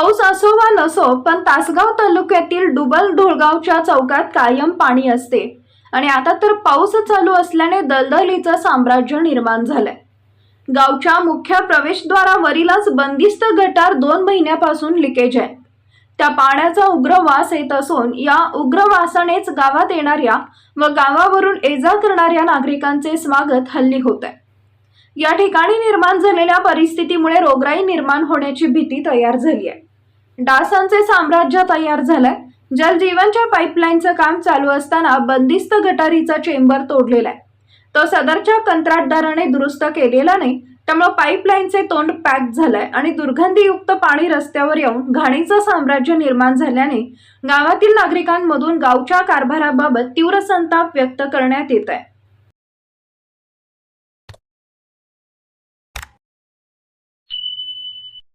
असो वा नसो पण तासगाव तालुक्यातील डुबल ढोळगावच्या चौकात कायम पाणी असते. आणि आता तर पाऊस चालू असल्याने दलदलीचं साम्राज्य निर्माण झालंय. गावच्या मुख्य प्रवेशद्वारावरीलच बंदिस्त गटार दोन महिन्यापासून लिकेज आहे. त्या पाण्याचा उग्र वास येत असून या उग्र वासानेच गावात येणाऱ्या व गावावरून ये जा करणाऱ्या नागरिकांचे स्वागत हल्ली होत आहे या ठिकाणी निर्माण झालेल्या परिस्थितीमुळे रोगराई निर्माण होण्याची भीती तयार झाली आहे. डासांचे साम्राज्य तयार झालंय. जलजीवनच्या पाईपलाईनचं काम चालू असताना बंदिस्त गटारीचा चेंबर तोडलेला आहे. तो सदरच्या कंत्राटदाराने दुरुस्त केलेला नाही त्यामुळे पाईपलाईनचे तोंड पॅक झालंय आणि दुर्गंधीयुक्त पाणी रस्त्यावर येऊन घाणीचं साम्राज्य निर्माण झाल्याने गावातील नागरिकांमधून गावच्या कारभाराबाबत तीव्र संताप व्यक्त करण्यात येत आहे